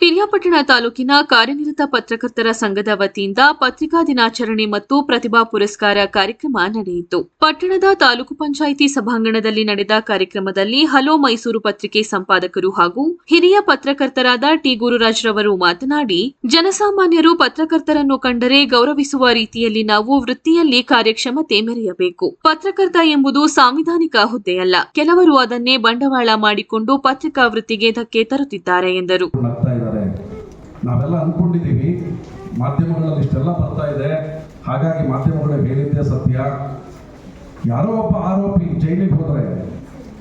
ಪಿರಿಯಾಪಟ್ಟಣ ತಾಲೂಕಿನ ಕಾರ್ಯನಿರತ ಪತ್ರಕರ್ತರ ಸಂಘದ ವತಿಯಿಂದ ಪತ್ರಿಕಾ ದಿನಾಚರಣೆ ಮತ್ತು ಪ್ರತಿಭಾ ಪುರಸ್ಕಾರ ಕಾರ್ಯಕ್ರಮ ನಡೆಯಿತು. ಪಟ್ಟಣದ ತಾಲೂಕು ಪಂಚಾಯಿತಿ ಸಭಾಂಗಣದಲ್ಲಿ ನಡೆದ ಕಾರ್ಯಕ್ರಮದಲ್ಲಿ ಹಲೋ ಮೈಸೂರು ಪತ್ರಿಕೆ ಸಂಪಾದಕರು ಹಾಗೂ ಹಿರಿಯ ಪತ್ರಕರ್ತರಾದ ಟಿ ಗುರುರಾಜ್ರವರು ಮಾತನಾಡಿ, ಜನಸಾಮಾನ್ಯರು ಪತ್ರಕರ್ತರನ್ನು ಕಂಡರೆ ಗೌರವಿಸುವ ರೀತಿಯಲ್ಲಿ ನಾವು ವೃತ್ತಿಯಲ್ಲಿ ಕಾರ್ಯಕ್ಷಮತೆ ಮೆರೆಯಬೇಕು. ಪತ್ರಕರ್ತ ಎಂಬುದು ಸಾಂವಿಧಾನಿಕ ಹುದ್ದೆಯಲ್ಲ. ಕೆಲವರು ಅದನ್ನೇ ಬಂಡವಾಳ ಮಾಡಿಕೊಂಡು ಪತ್ರಿಕಾ ವೃತ್ತಿಗೆ ಧಕ್ಕೆ ತರುತ್ತಿದ್ದಾರೆ ಎಂದರು. ನಾವೆಲ್ಲ ಅಂದ್ಕೊಂಡಿದ್ದೀವಿ. ಮಾಧ್ಯಮಗಳಲ್ಲಿ ಇಷ್ಟೆಲ್ಲ ಬರ್ತಾ ಇದೆ. ಹಾಗಾಗಿ ಮಾಧ್ಯಮಗಳೇ ಹೇಳಿದ್ದೆ ಸತ್ಯ. ಯಾರೋ ಒಬ್ಬ ಆರೋಪಿ ಜೈಲಿಗೆ ಹೋದರೆ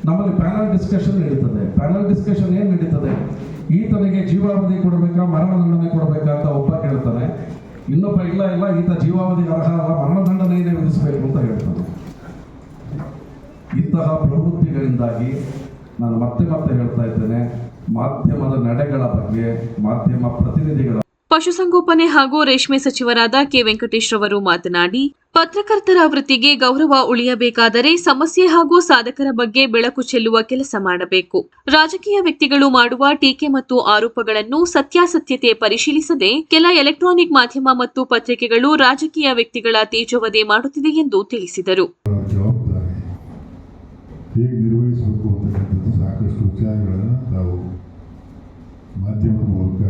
ನಮ್ಮಲ್ಲಿ ಪ್ಯಾನಲ್ ಡಿಸ್ಕಷನ್ ನಡೀತದೆ. ಪ್ಯಾನಲ್ ಡಿಸ್ಕಷನ್ ಏನು ನಡೀತದೆ? ಈತನಿಗೆ ಜೀವಾವಧಿ ಕೊಡಬೇಕಾ, ಮರಣದಂಡನೆ ಕೊಡಬೇಕಾ ಅಂತ ಒಬ್ಬ ಕೇಳ್ತಾನೆ. ಇನ್ನೊಬ್ಬ, ಇಲ್ಲ ಇಲ್ಲ, ಈತ ಜೀವಾವಧಿ ಅರ್ಹ ಅಲ್ಲ ಮರಣದಂಡನೆಯೇ ವಿಧಿಸಬೇಕು ಅಂತ ಹೇಳ್ತಾನೆ. ಇಂತಹ ಪ್ರವೃತ್ತಿಗಳಿಂದಾಗಿ ನಾನು ಮತ್ತೆ ಮತ್ತೆ ಹೇಳ್ತಾ ಇದ್ದೇನೆ. ಮಾಧ್ಯಮದ ನಡೆಗಳ ಬಗ್ಗೆ ಮಾಧ್ಯಮ ಪ್ರತಿನಿಧಿಗಳ ಪಶುಸಂಗೋಪನೆ ಹಾಗೂ ರೇಷ್ಮೆ ಸಚಿವರಾದ ಕೆ ವೆಂಕಟೇಶ್ ರವರು ಮಾತನಾಡಿ ಪತ್ರಕರ್ತರ ವೃತ್ತಿಗೆ ಗೌರವ ಉಳಿಯಬೇಕಾದರೆ ಸಮಸ್ಯೆ ಹಾಗೂ ಸಾಧಕರ ಬಗ್ಗೆ ಬೆಳಕು ಚೆಲ್ಲುವ ಕೆಲಸ ಮಾಡಬೇಕು. ರಾಜಕೀಯ ವ್ಯಕ್ತಿಗಳು ಮಾಡುವ ಟೀಕೆ ಮತ್ತು ಆರೋಪಗಳನ್ನು ಸತ್ಯಾಸತ್ಯತೆ ಪರಿಶೀಲಿಸದೆ ಕೆಲ ಎಲೆಕ್ಟ್ರಾನಿಕ್ ಮಾಧ್ಯಮ ಮತ್ತು ಪತ್ರಿಕೆಗಳು ರಾಜಕೀಯ ವ್ಯಕ್ತಿಗಳ ತೇಜವದೆ ಮಾಡುತ್ತಿದೆ ಎಂದು ತಿಳಿಸಿದರು. ಸಾಕಷ್ಟು ಮಾಧ್ಯಮದ ಮೂಲಕ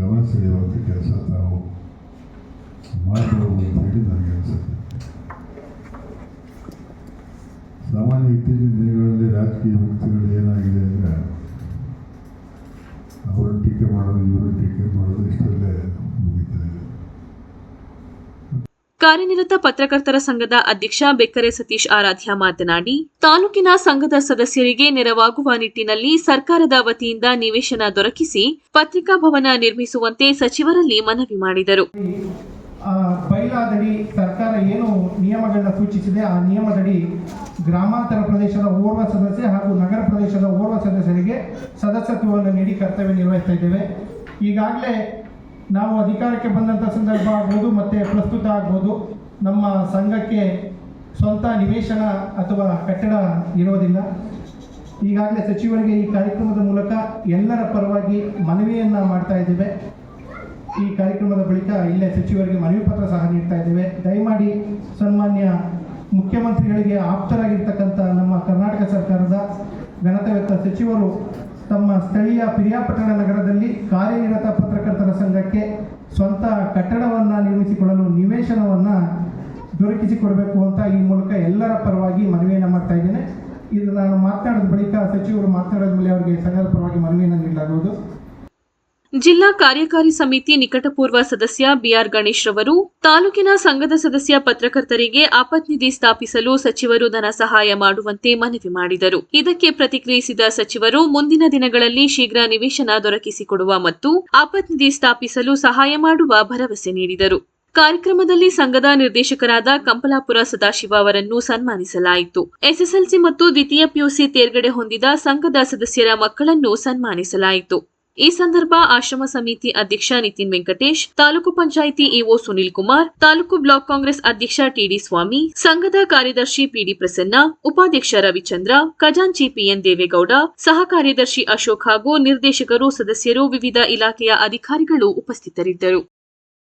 ಗಮನ ಸೆಳೆಯುವಂಥ ಕೆಲಸ ತಾವು ಮಾಡಬಹುದು ಅಂತ ಹೇಳಿ ನನಗೆ ಅನಿಸುತ್ತೆ. ಸಾಮಾನ್ಯ ಇತ್ತೀಚಿನ ದಿನಗಳಲ್ಲಿ ರಾಜಕೀಯ ವ್ಯಕ್ತಿಗಳು ಏನಾಗಿದೆ ಅಂದರೆ ಅವರು ಟೀಕೆ ಮಾಡೋದು ಇವರು ಟೀಕೆ ಮಾಡೋದು ಇಷ್ಟರಲ್ಲೇ ಮುಗಿತಾ ಇದೆ. ಕಾರ್ಯನಿರತ ಪತ್ರಕರ್ತರ ಸಂಘದ ಅಧ್ಯಕ್ಷ ಬೆಕ್ಕರೆ ಸತೀಶ್ ಆರಾಧ್ಯ ಮಾತನಾಡಿ, ತಾಲೂಕಿನ ಸಂಘದ ಸದಸ್ಯರಿಗೆ ನೆರವಾಗುವ ನಿಟ್ಟಿನಲ್ಲಿ ಸರ್ಕಾರದ ವತಿಯಿಂದ ನಿವೇಶನ ದೊರಕಿಸಿ ಪತ್ರಿಕಾ ಭವನ ನಿರ್ಮಿಸುವಂತೆ ಸಚಿವರಲ್ಲಿ ಮನವಿ ಮಾಡಿದರು. ಬೈಲಾದಡಿ ಸರ್ಕಾರ ಏನು ನಿಯಮಗಳನ್ನ ಸೂಚಿಸಿದೆ, ಆ ನಿಯಮದಡಿ ಗ್ರಾಮಾಂತರ ಪ್ರದೇಶದ ಓರ್ವ ಸದಸ್ಯ ಹಾಗೂ ನಗರ ಪ್ರದೇಶದ ಓರ್ವ ಸದಸ್ಯರಿಗೆ ಸದಸ್ಯತ್ವವನ್ನು ನೀಡಿ ಕರ್ತವ್ಯ ನಿರ್ವಹಿಸ್ತಾ ಇದ್ದೇವೆ. ಈಗಾಗಲೇ ನಾವು ಅಧಿಕಾರಕ್ಕೆ ಬಂದಂಥ ಸಂದರ್ಭ ಆಗ್ಬೋದು, ಮತ್ತು ಪ್ರಸ್ತುತ ಆಗ್ಬೋದು. ನಮ್ಮ ಸಂಘಕ್ಕೆ ಸ್ವಂತ ನಿವೇಶನ ಅಥವಾ ಕಟ್ಟಡ ಇರೋದಿಲ್ಲ. ಈಗಾಗಲೇ ಸಚಿವರಿಗೆ ಈ ಕಾರ್ಯಕ್ರಮದ ಮೂಲಕ ಎಲ್ಲರ ಪರವಾಗಿ ಮನವಿಯನ್ನು ಮಾಡ್ತಾ ಇದ್ದೇವೆ. ಈ ಕಾರ್ಯಕ್ರಮದ ಬಳಿಕ ಇಲ್ಲೇ ಸಚಿವರಿಗೆ ಮನವಿ ಪತ್ರ ಸಹ ನೀಡ್ತಾ ಇದ್ದೇವೆ. ದಯಮಾಡಿ ಸನ್ಮಾನ್ಯ ಮುಖ್ಯಮಂತ್ರಿಗಳಿಗೆ ಆಪ್ತರಾಗಿರ್ತಕ್ಕಂಥ ನಮ್ಮ ಕರ್ನಾಟಕ ಸರ್ಕಾರದ ಘನತೆವೆತ್ತ ಸಚಿವರು ತಮ್ಮ ಸ್ಥಳೀಯ ಪಿರಿಯಾಪಟ್ಟಣ ನಗರದಲ್ಲಿ ಕಾರ್ಯನಿರತ ಪತ್ರಕರ್ತರ ಸಂಘಕ್ಕೆ ಸ್ವಂತ ಕಟ್ಟಡವನ್ನು ನಿರ್ಮಿಸಿಕೊಳ್ಳಲು ನಿವೇಶನವನ್ನು ದೊರಕಿಸಿಕೊಡಬೇಕು ಅಂತ ಈ ಮೂಲಕ ಎಲ್ಲರ ಪರವಾಗಿ ಮನವಿಯನ್ನು ಮಾಡ್ತಾ ಇದ್ದೇನೆ. ಇದು ನಾನು ಮಾತನಾಡಿದ ಬಳಿಕ ಸಚಿವರು ಮಾತನಾಡಿದ ಮೇಲೆ ಅವರಿಗೆ ಸಂಘದ ಪರವಾಗಿ ಮನವಿಯನ್ನು ನೀಡಲಾಗುವುದು. ಜಿಲ್ಲಾ ಕಾರ್ಯಕಾರಿ ಸಮಿತಿ ನಿಕಟಪೂರ್ವ ಸದಸ್ಯ ಬಿಆರ್ ಗಣೇಶ್ ರವರು, ತಾಲೂಕಿನ ಸಂಘದ ಸದಸ್ಯ ಪತ್ರಕರ್ತರಿಗೆ ಆಪತ್ನಿಧಿ ಸ್ಥಾಪಿಸಲು ಸಚಿವರು ಧನ ಸಹಾಯ ಮಾಡುವಂತೆ ಮನವಿ ಮಾಡಿದರು. ಇದಕ್ಕೆ ಪ್ರತಿಕ್ರಿಯಿಸಿದ ಸಚಿವರು, ಮುಂದಿನ ದಿನಗಳಲ್ಲಿ ಶೀಘ್ರ ನಿವೇಶನ ದೊರಕಿಸಿಕೊಡುವ ಮತ್ತು ಆಪತ್ನಿಧಿ ಸ್ಥಾಪಿಸಲು ಸಹಾಯ ಮಾಡುವ ಭರವಸೆ ನೀಡಿದರು. ಕಾರ್ಯಕ್ರಮದಲ್ಲಿ ಸಂಘದ ನಿರ್ದೇಶಕರಾದ ಕಂಪಲಾಪುರ ಸದಾಶಿವ ಅವರನ್ನು ಸನ್ಮಾನಿಸಲಾಯಿತು. ಎಸ್ಎಸ್ಎಲ್ಸಿ ಮತ್ತು ದ್ವಿತೀಯ ಪಿಯುಸಿ ತೇರ್ಗಡೆ ಹೊಂದಿದ ಸಂಘದ ಸದಸ್ಯರ ಮಕ್ಕಳನ್ನು ಸನ್ಮಾನಿಸಲಾಯಿತು. ಈ ಸಂದರ್ಭ ಆಶ್ರಮ ಸಮಿತಿ ಅಧ್ಯಕ್ಷ ನಿತಿನ್ ವೆಂಕಟೇಶ್, ತಾಲೂಕು ಪಂಚಾಯಿತಿ ಇಒ ಸುನಿಲ್ ಕುಮಾರ್, ತಾಲೂಕು ಬ್ಲಾಕ್ ಕಾಂಗ್ರೆಸ್ ಅಧ್ಯಕ್ಷ ಟಿಡಿ ಸ್ವಾಮಿ, ಸಂಘದ ಕಾರ್ಯದರ್ಶಿ ಪಿಡಿ ಪ್ರಸನ್ನ, ಉಪಾಧ್ಯಕ್ಷ ರವಿಚಂದ್ರ, ಖಜಾಂಚಿ ಪಿಎನ್ ದೇವೇಗೌಡ, ಸಹ ಕಾರ್ಯದರ್ಶಿ ಅಶೋಕ್ ಹಾಗೂ ನಿರ್ದೇಶಕರು, ಸದಸ್ಯರು, ವಿವಿಧ ಇಲಾಖೆಯ ಅಧಿಕಾರಿಗಳು ಉಪಸ್ಥಿತರಿದ್ದರು.